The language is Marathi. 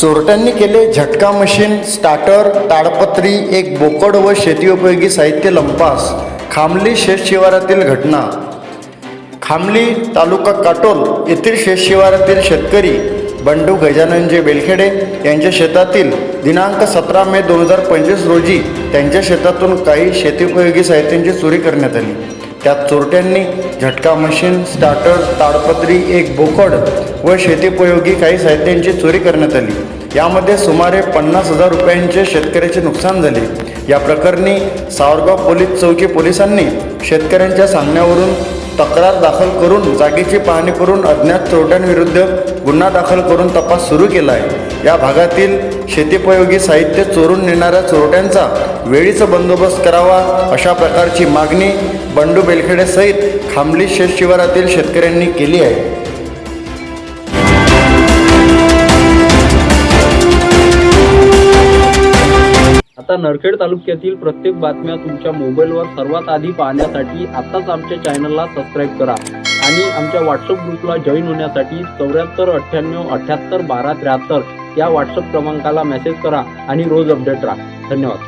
चोरट्यांनी केले झटका मशीन स्टार्टर ताडपत्री एक बोकड व शेतीउपयोगी साहित्य लंपास खामली शेतशिवारातील घटना. खामली तालुका काटोल येथील शेतशिवारातील शेतकरी बंडू गजाननजी बेलखेडे यांच्या शेतातील दिनांक सतरा मे दोन हजार पंचवीस रोजी त्यांच्या शेतातून काही शेतीउपयोगी साहित्यांची चोरी करण्यात आली. त्यात चोरट्यांनी झटका मशीन स्टार्टर ताडपत्री एक बोकड व शेतीपयोगी काही साहित्यांची चोरी करण्यात आली. यामध्ये सुमारे पन्नास हजार रुपयांचे शेतकऱ्याचे नुकसान झाले. या प्रकरणी सावरगाव पोलीस चौकी पोलिसांनी शेतकऱ्यांच्या सांगण्यावरून तक्रार दाखल करून जागेची पाहणी करून अज्ञात चोरट्यांविरुद्ध गुन्हा दाखल करून तपास सुरू केला आहे या भागातील शेतीपयोगी साहित्य चोरून नेणाऱ्या चोरट्यांचा वेळीच बंदोबस्त करावा अशा प्रकारची मागणी बंडू बेलखेडेसहित खामली शेत शिवारातील शेतकऱ्यांनी केली आहे. आता नरखेड तालुक्यातील प्रत्येक बातम्या तुमच्या मोबाईलवर सर्वात आधी पाहण्यासाठी आत्ताच आमच्या चॅनलला सबस्क्राईब करा. आणि आमच्या व्हॉट्सअप ग्रुपला जॉईन होण्यासाठी चौऱ्याहत्तर अठ्ठ्याण्णव अठ्ठ्याहत्तर बारा त्र्याहत्तर या व्हॉट्सअप क्रमांकाला मेसेज करा आणि रोज अपडेट राहा. धन्यवाद.